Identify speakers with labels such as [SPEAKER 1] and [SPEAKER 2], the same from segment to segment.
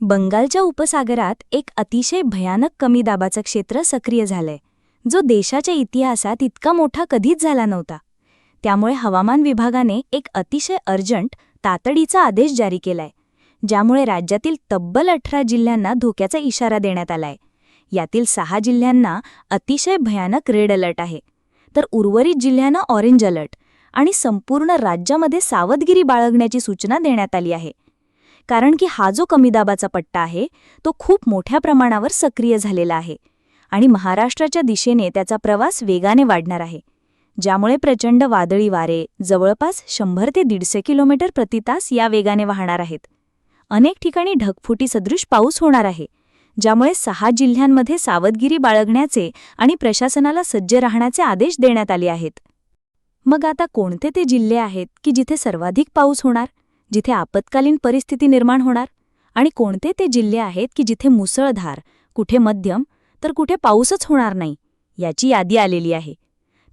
[SPEAKER 1] बंगालच्या उपसागरात एक अतिशय भयानक कमी दाबाचं क्षेत्र सक्रिय झालंय जो देशाच्या इतिहासात इतका मोठा कधीच झाला नव्हता. त्यामुळे हवामान विभागाने एक अतिशय अर्जंट तातडीचा आदेश जारी केलाय ज्यामुळे राज्यातील तब्बल अठरा जिल्ह्यांना धोक्याचा इशारा देण्यात आलाय. यातील सहा जिल्ह्यांना अतिशय भयानक रेड अलर्ट आहे. तर उर्वरित जिल्ह्यांना ऑरेंज अलर्ट आणि संपूर्ण राज्यामध्ये सावधगिरी बाळगण्याची सूचना देण्यात आली आहे. कारण की हा जो कमी दाबाचा पट्टा आहे तो खूप मोठ्या प्रमाणावर सक्रिय झालेला आहे आणि महाराष्ट्राच्या दिशेने त्याचा प्रवास वेगाने वाढणार आहे ज्यामुळे प्रचंड वादळी वारे जवळपास शंभर ते दीडशे किलोमीटर प्रति तास या वेगाने वाहणार आहेत. अनेक ठिकाणी ढगफुटी सदृश पाऊस होणार आहे ज्यामुळे सहा जिल्ह्यांमध्ये सावधगिरी बाळगण्याचे आणि प्रशासनाला सज्ज राहण्याचे आदेश देण्यात आले आहेत. मग आता कोणते ते जिल्हे आहेत की जिथे सर्वाधिक पाऊस होणार? जिथे आपत्कालीन परिस्थिती निर्माण होणार आणि कोणते ते जिल्हे आहेत की जिथे मुसळधार कुठे मध्यम तर कुठे पाऊसच होणार नाही याची यादी आलेली आहे.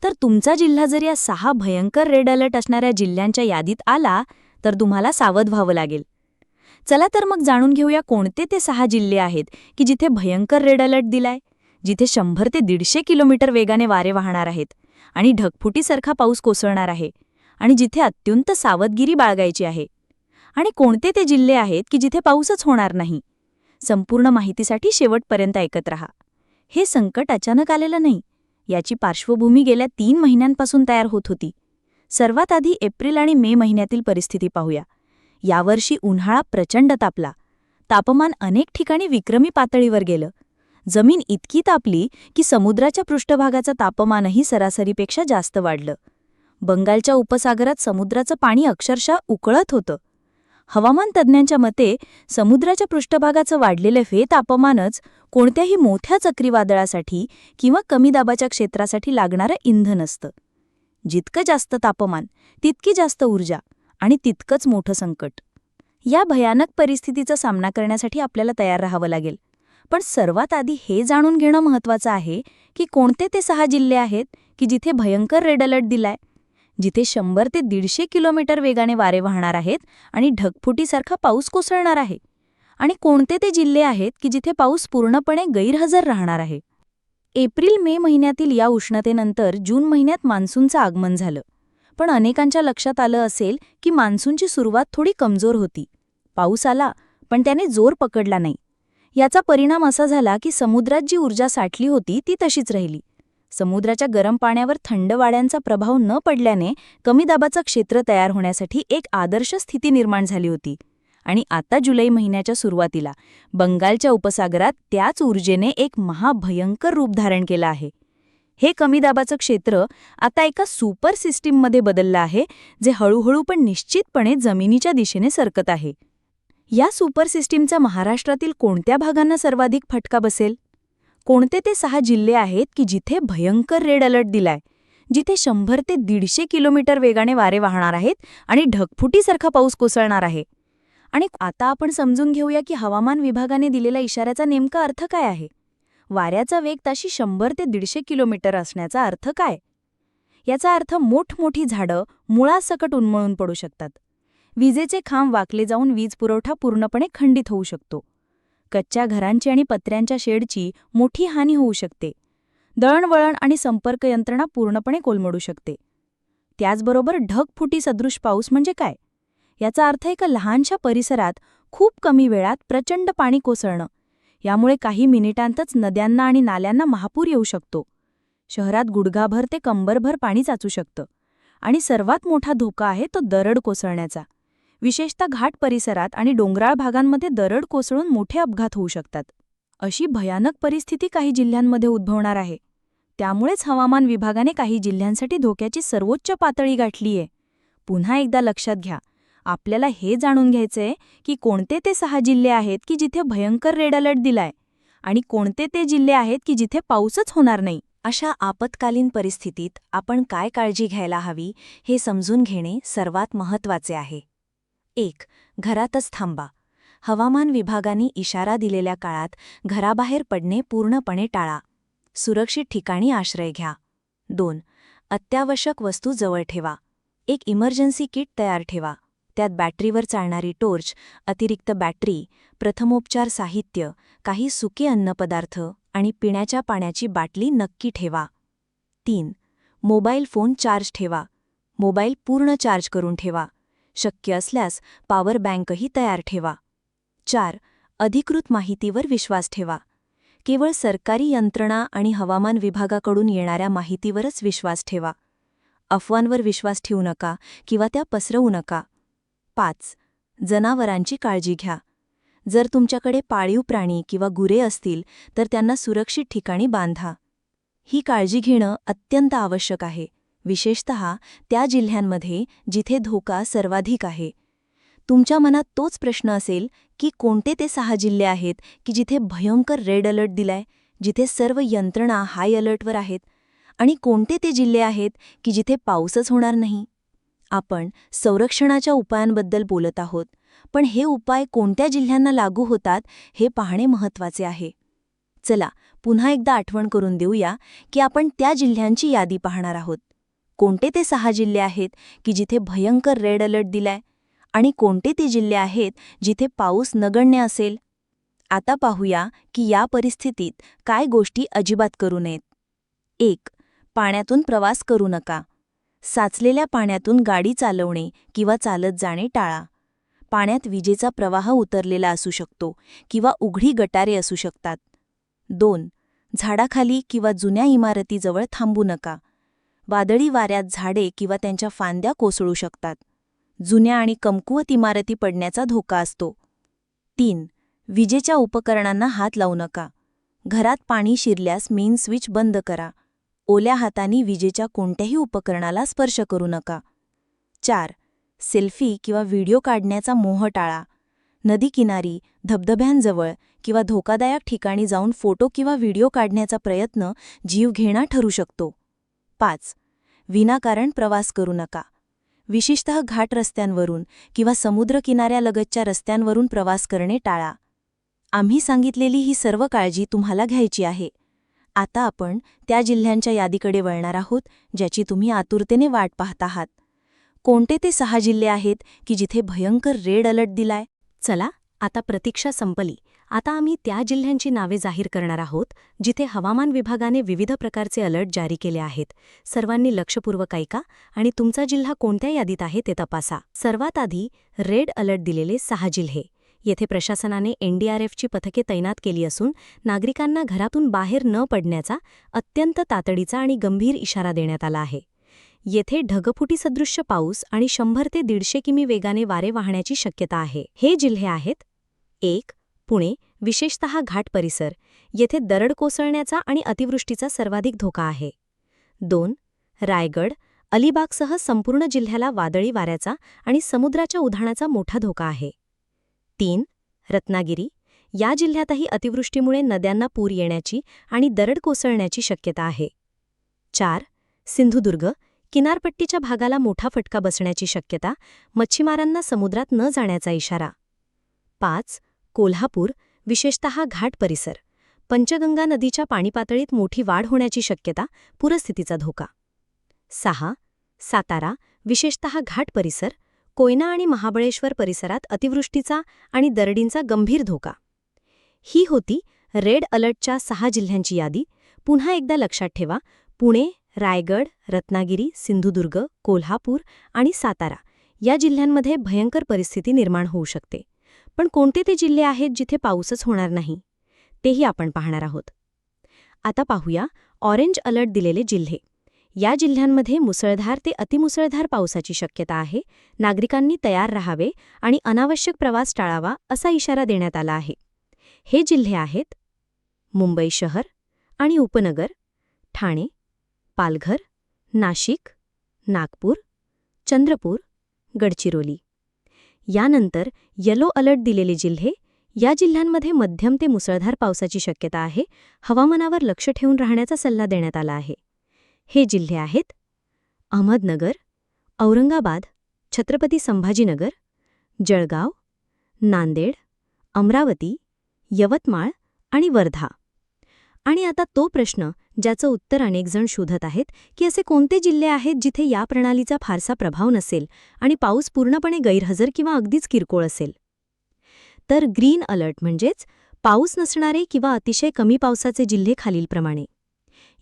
[SPEAKER 1] तर तुमचा जिल्हा जर या सहा भयंकर रेड अलर्ट असणाऱ्या जिल्ह्यांच्या यादीत आला तर तुम्हाला सावध व्हावं लागेल. चला तर मग जाणून घेऊया कोणते ते सहा जिल्हे आहेत की जिथे भयंकर रेड अलर्ट दिलाय जिथे शंभर ते दीडशे किलोमीटर वेगाने वारे वाहणार आहेत आणि ढगफुटीसारखा पाऊस कोसळणार आहे आणि जिथे अत्यंत सावधगिरी बाळगायची आहे. आणि कोणते ते जिल्हे आहेत की जिथे पाऊसच होणार नाही? संपूर्ण माहितीसाठी शेवटपर्यंत ऐकत रहा. हे संकट अचानक आलेलं नाही याची पार्श्वभूमी गेल्या तीन महिन्यांपासून तयार होत होती. सर्वात आधी एप्रिल आणि मे महिन्यातील परिस्थिती पाहूया. यावर्षी उन्हाळा प्रचंड तापला. तापमान अनेक ठिकाणी विक्रमी पातळीवर गेलं. जमीन इतकी तापली की समुद्राच्या पृष्ठभागाचं तापमानही सरासरीपेक्षा जास्त वाढलं. बंगालच्या उपसागरात समुद्राचं पाणी अक्षरशः उकळत होतं. हवामान तज्ज्ञांच्या मते समुद्राच्या पृष्ठभागाचं वाढलेलं हे तापमानच कोणत्याही मोठ्या चक्रीवादळासाठी किंवा कमी दाबाच्या क्षेत्रासाठी लागणारं इंधन असतं. जितकं जास्त तापमान तितकी जास्त ऊर्जा आणि तितकंच मोठं संकट. या भयानक परिस्थितीचा सामना करण्यासाठी आपल्याला तयार राहावं लागेल. पण सर्वात आधी हे जाणून घेणं महत्त्वाचं आहे की कोणते ते सहा जिल्हे आहेत की जिथे भयंकर रेड अलर्ट दिलाय? जिथे शंभर ते दीडशे किलोमीटर वेगाने वारे वाहणार आहेत आणि ढगफुटीसारखा पाऊस कोसळणार आहे. आणि कोणते ते जिल्हे आहेत की जिथे पाऊस पूर्णपणे गैरहजर राहणार आहे? एप्रिल मे महिन्यातील या उष्णतेनंतर जून महिन्यात मान्सूनचं आगमन झालं. पण अनेकांच्या लक्षात आलं असेल की मान्सूनची सुरुवात थोडी कमजोर होती. पाऊस आला पण त्याने जोर पकडला नाही. याचा परिणाम असा झाला की समुद्रात जी ऊर्जा साठली होती ती तशीच राहिली. समुद्राच्या गरम पाण्यावर थंड वाड्यांचा प्रभाव न पडल्याने कमी दाबाचं क्षेत्र तयार होण्यासाठी एक आदर्श स्थिती निर्माण झाली होती. आणि आता जुलै महिन्याच्या सुरुवातीला बंगालच्या उपसागरात त्याच ऊर्जेने एक महाभयंकर रूप धारण केलं आहे. हे कमी दाबाचं क्षेत्र आता एका सुपर सिस्टीममध्ये बदललं आहे जे हळूहळू पण निश्चितपणे जमिनीच्या दिशेने सरकत आहे. या सुपर सिस्टीमचा महाराष्ट्रातील कोणत्या भागांना सर्वाधिक फटका बसेल? कोणते ते सहा जिल्हे आहेत की जिथे भयंकर रेड अलर्ट दिलाय? जिथे शंभर ते दीडशे किलोमीटर वेगाने वारे वाहणार आहेत आणि ढगफुटीसारखा पाऊस कोसळणार आहे? आणि आता आपण समजून घेऊया की हवामान विभागाने दिलेल्या इशाऱ्याचा नेमका अर्थ काय आहे? वाऱ्याचा वेग ताशी शंभर ते दीडशे किलोमीटर असण्याचा अर्थ काय? याचा अर्थ मोठमोठी झाडं मुळासकट उन्मळून पडू शकतात. विजेचे खांब वाकले जाऊन वीज पुरवठा पूर्णपणे खंडित होऊ शकतो. कच्च्या घरांची आणि पत्र्यांच्या शेडची मोठी हानी होऊ शकते. दळणवळण आणि संपर्क यंत्रणा पूर्णपणे कोलमडू शकते. त्याचबरोबर ढगफुटी सदृश पाऊस म्हणजे काय? याचा अर्थ एका लहानशा परिसरात खूप कमी वेळात प्रचंड पाणी कोसळणं. यामुळे काही मिनिटांतच नद्यांना आणि नाल्यांना महापूर येऊ शकतो. शहरात गुडघाभर ते कंबरभर पाणी चाचू शकतं. आणि सर्वात मोठा धोका आहे तो दरड कोसळण्याचा. विशेषतः घाट परिसरात आणि डोंगराळ भागांमध्ये दरड कोसळून मोठे अपघात होऊ शकतात. अशी भयानक परिस्थिती काही जिल्ह्यांमध्ये उद्भवणार आहे. त्यामुळेच हवामान विभागाने काही जिल्ह्यांसाठी धोक्याची सर्वोच्च पातळी गाठलीय. पुन्हा एकदा लक्षात घ्या. आपल्याला हे जाणून घ्यायचंय की कोणते ते सहा जिल्हे आहेत की जिथे भयंकर रेड अलर्ट दिलाय आणि कोणते ते जिल्हे आहेत की जिथे पाऊसच होणार नाही? अशा आपत्कालीन परिस्थितीत आपण काय काळजी घ्यायला हवी हे समजून घेणे सर्वात महत्त्वाचे आहे. एक घरातच थांबा. हवामान विभागाने इशारा दिलेल्या काळात घराबाहेर पडणे पूर्णपणे टाळा. सुरक्षित ठिकाणी आश्रय घ्या. दोन अत्यावश्यक वस्तू जवळ ठेवा. एक इमर्जन्सी किट तयार ठेवा. त्यात बॅटरीवर चालणारी टोर्च अतिरिक्त बॅटरी प्रथमोपचार साहित्य काही सुके अन्नपदार्थ आणि पिण्याच्या पाण्याची बाटली नक्की ठेवा. तीन मोबाईल फोन चार्ज ठेवा. मोबाईल पूर्ण चार्ज करून ठेवा. शक्य असल्यास पॉवर बँकही तयार ठेवा. चार अधिकृत माहितीवर विश्वास ठेवा. केवळ सरकारी यंत्रणा आणि हवामान विभागाकडून येणाऱ्या माहितीवरच विश्वास ठेवा. अफवांवर विश्वास ठेवू नका किंवा त्या पसरवू नका. पाच जनावरांची काळजी घ्या. जर तुमच्याकडे पाळीव प्राणी किंवा गुरे असतील तर त्यांना सुरक्षित ठिकाणी बांधा. ही काळजी घेणं अत्यंत आवश्यक आहे. विशेषत त्या जिल्ह्यांमध्ये जिथे धोका सर्वाधिक आहे. तुमच्या मनात तोच प्रश्न असेल की कोणते ते सहा जिल्हे आहेत की जिथे भयंकर रेड अलर्ट दिलाय जिथे सर्व यंत्रणा हाय अलर्टवर आहेत आणि कोणते ते जिल्हे आहेत की जिथे पाऊसच होणार नाही? आपण संरक्षणाच्या उपायांबद्दल बोलत आहोत पण हे उपाय कोणत्या जिल्ह्यांना लागू होतात हे पाहणे महत्त्वाचे आहे. चला पुन्हा एकदा आठवण करून देऊया की आपण त्या जिल्ह्यांची यादी पाहणार आहोत. कोणते ते सहा जिल्हे आहेत की जिथे भयंकर रेड अलर्ट दिलाय? आणि कोणते ते जिल्हे आहेत जिथे पाऊस नगण्य असेल? आता पाहूया की या परिस्थितीत काय गोष्टी अजिबात करू नयेत. एक पाण्यातून प्रवास करू नका. साचलेल्या पाण्यातून गाडी चालवणे किंवा चालत जाणे टाळा. पाण्यात विजेचा प्रवाह उतरलेला असू शकतो किंवा उघडी गटारे असू शकतात. दोन झाडाखाली किंवा जुन्या इमारतीजवळ थांबू नका. वादळी वाऱ्यात झाडे किंवा त्यांच्या फांद्या कोसळू शकतात. जुन्या आणि कमकुवत इमारती पडण्याचा धोका असतो. तीन विजेच्या उपकरणांना हात लावू नका. घरात पाणी शिरल्यास मेन स्विच बंद करा. ओल्या हातांनी विजेच्या कोणत्याही उपकरणाला स्पर्श करू नका. चार सेल्फी किंवा व्हिडिओ काढण्याचा मोह टाळा. नदीकिनारी धबधब्यांजवळ किंवा धोकादायक ठिकाणी जाऊन फोटो किंवा व्हिडिओ काढण्याचा प्रयत्न जीवघेणा ठरू शकतो. पाच. विनाकारण प्रवास करू नका. विशेषत घाट रस्त्यांवरून किंवा समुद्रकिनाऱ्यालगतच्या रस्त्यांवरून प्रवास करणे टाळा. आम्ही सांगितलेली ही सर्व काळजी तुम्हाला घ्यायची आहे. आता आपण त्या जिल्ह्यांच्या यादीकडे वळणार आहोत ज्याची तुम्ही आतुरतेने वाट पाहत आहात. कोणते ते सहा जिल्हे आहेत की जिथे भयंकर रेड अलर्ट दिलाय? चला आता प्रतीक्षा संपली. आता आम्ही त्या जिल्ह्यांची नावे जाहीर करणार आहोत जिथे हवामान विभागाने विविध प्रकारचे अलर्ट जारी केले आहेत. सर्वांनी लक्षपूर्वक ऐका आणि तुमचा जिल्हा कोणत्या यादीत आहे ते तपासा. सर्वात आधी रेड अलर्ट दिलेले सहा जिल्हे. येथे प्रशासनाने एनडीआरएफची पथके तैनात केली असून नागरिकांना घरातून बाहेर न पडण्याचा अत्यंत तातडीचा आणि गंभीर इशारा देण्यात आला आहे. येथे ढगफुटीसदृश्य पाऊस आणि शंभर ते दीडशे किमी वेगाने वारे वाहण्याची शक्यता आहे. हे जिल्हे आहेत एक पुणे विशेषतः घाट परिसर येथे दरड कोसळण्याचा आणि अतिवृष्टीचा सर्वाधिक धोका आहे. दोन रायगड अलिबागसह संपूर्ण जिल्ह्याला वादळी वाऱ्याचा आणि समुद्राच्या उधाणाचा मोठा धोका आहे. तीन रत्नागिरी या जिल्ह्यातही अतिवृष्टीमुळे नद्यांना पूर येण्याची आणि दरड कोसळण्याची शक्यता आहे. चार सिंधुदुर्ग किनारपट्टीच्या भागाला मोठा फटका बसण्याची शक्यता मच्छीमारांना समुद्रात न जाण्याचा इशारा. पाच कोल्हापूर विशेषतः घाट परिसर. पंचगंगा नदीच्या पाणीपातळीत मोठी वाढ होण्याची शक्यता पूरस्थितीचा धोका. सहा सातारा विशेषतः घाट परिसर कोयना आणि महाबळेश्वर परिसरात अतिवृष्टीचा आणि दरडींचा गंभीर धोका. ही होती रेड अलर्टच्या सहा जिल्ह्यांची यादी. पुन्हा एकदा लक्षात ठेवा पुणे रायगड रत्नागिरी सिंधुदुर्ग कोल्हापूर आणि सातारा या जिल्ह्यांमध्ये भयंकर परिस्थिती निर्माण होऊ शकते. पण कोणते ते जिल्हे आहेत जिथे पाऊसच होणार नाही? तेही आपण पाहणार आहोत. आता पाहूया ऑरेंज अलर्ट दिलेले जिल्हे. या जिल्ह्यांमध्ये मुसळधार ते अतिमुसळधार पावसाची शक्यता आहे. नागरिकांनी तयार राहावे आणि अनावश्यक प्रवास टाळावा असा इशारा देण्यात आला आहे. हे जिल्हे आहेत मुंबई शहर आणि उपनगर ठाणे पालघर नाशिक नागपूर चंद्रपूर गडचिरोली. यानंतर येलो अलर्ट दिलेले जिल्हे या जिल्ह्यांमध्ये मध्यम ते मुसळधार पावसाची शक्यता आहे हवामानावर लक्ष ठेवून राहण्याचा सल्ला देण्यात आला आहे. हे जिल्हे आहेत अहमदनगर औरंगाबाद छत्रपती संभाजीनगर जळगाव नांदेड अमरावती यवतमाळ आणि वर्धा.
[SPEAKER 2] आणि आता तो प्रश्न ज्याचं उत्तर अनेकजण शोधत आहेत की असे कोणते जिल्हे आहेत जिथे या प्रणालीचा फारसा प्रभाव नसेल आणि पाऊस पूर्णपणे गैरहजर किंवा अगदीच किरकोळ असेल? तर ग्रीन अलर्ट म्हणजेच पाऊस नसणारे किंवा अतिशय कमी पावसाचे जिल्हे खालीलप्रमाणे.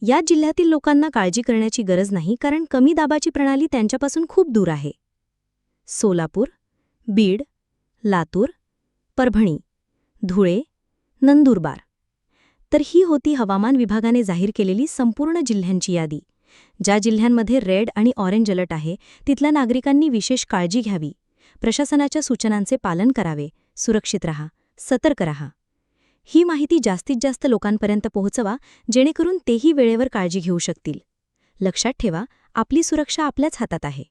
[SPEAKER 2] या जिल्ह्यातील लोकांना काळजी करण्याची गरज नाही कारण कमी दाबाची प्रणाली त्यांच्यापासून खूप दूर आहे. सोलापूर बीड लातूर परभणी धुळे नंदुरबार. तर ही होती हवामान विभागाने जाहीर केलेली संपूर्ण जिल्ह्यांची यादी. ज्या जिल्ह्यांमध्ये रेड आणि ऑरेंज अलर्ट आहे तिथल्या नागरिकांनी विशेष काळजी घ्यावी. प्रशासनाच्या सूचनांचे पालन करावे. सुरक्षित रहा. सतर्क रहा. ही माहिती जास्तीत जास्त लोकांपर्यंत पोहोचवा जेणेकरून तेही वेळेवर काळजी घेऊ शकतील. लक्षात ठेवा आपली सुरक्षा आपल्याच हातात आहे.